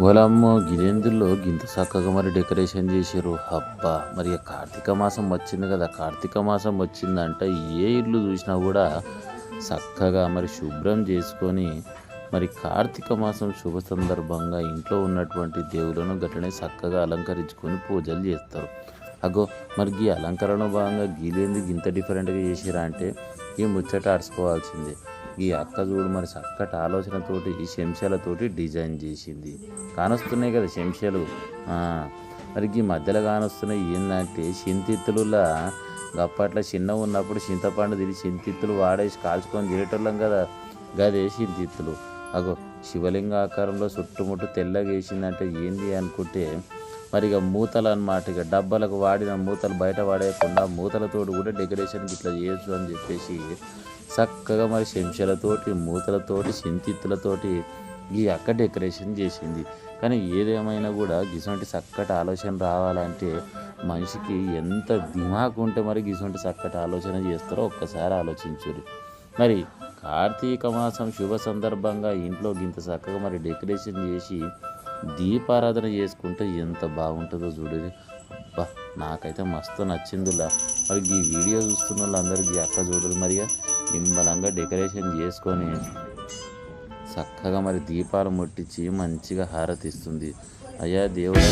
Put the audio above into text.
ఓలమ్మో గిరేందుల్లో గింత చక్కగా మరి డెకరేషన్ చేశారు అబ్బా మరి కార్తీక మాసం వచ్చింది కదా. కార్తీక మాసం వచ్చిందంటే. ఏ ఇల్లు చూసినా కూడా చక్కగా మరి శుభ్రం చేసుకొని మరి కార్తీక మాసం శుభ సందర్భంగా ఇంట్లో ఉన్నటువంటి దేవులను గట్లనే చక్కగా అలంకరించుకొని పూజలు చేస్తారు. అగో మరి ఈ అలంకరణ భాగంగా గీలేంది ఇంత డిఫరెంట్గా చేసిరా అంటే ఈ ముచ్చట ఆడుచుకోవాల్సిందే ఈ అక్క చూడు మరి చక్కటి ఆలోచనతోటి ఈ శంశాలతోటి డిజైన్ చేసింది. కానొస్తున్నాయి కదా శంశాలు. మరి ఈ మధ్యలో కానొస్తున్నాయి. ఏంటంటే చింతిత్తులులా అప్పట్లో చిన్న ఉన్నప్పుడు చింతపండు తిని చింతిత్తులు వాడేసి కాల్చుకొని తినేటోళ్ళం కదా. గదే చింతిత్తులు. అగో శివలింగ ఆకారంలో చుట్టుముట్టు తెల్లగేసిందంటే ఏంది అనుకుంటే మరి ఇక మూతలు అన్నమాట ఇక డబ్బాలకు వాడిన మూతలు బయట వాడేయకుండా మూతలతోటి కూడా డెకరేషన్ ఇట్లా చేయొచ్చు అని చెప్పేసి చక్కగా మరి శంషలతోటి మూతలతోటి సింతిత్తులతోటి ఈ అక్క డెకరేషన్ చేసింది. కానీ ఏదేమైనా కూడా గిసంటి చక్కటి ఆలోచన రావాలంటే మనిషికి ఎంత దిమాకు ఉంటే మరి గిసంటి చక్కటి ఆలోచన చేస్తారో ఒక్కసారి ఆలోచించుర్రి. మరి కార్తీక మాసం శుభ సందర్భంగా ఇంట్లో ఇంత చక్కగా మరి డెకరేషన్ చేసి దీపారాధన చేసుకుంటే ఎంత బాగుంటుందో చూడండి. అబ్బా నాకైతే మస్తు నచ్చిందిలా. మరి ఈ వీడియో చూస్తున్న వాళ్ళందరికీ అక్క చూడరు మరి నిమ్మలంగా డెకరేషన్ చేసుకొని చక్కగా మరి దీపాలు ముట్టించి మంచిగా హారతిస్తుంది అయ్యా దేవుడు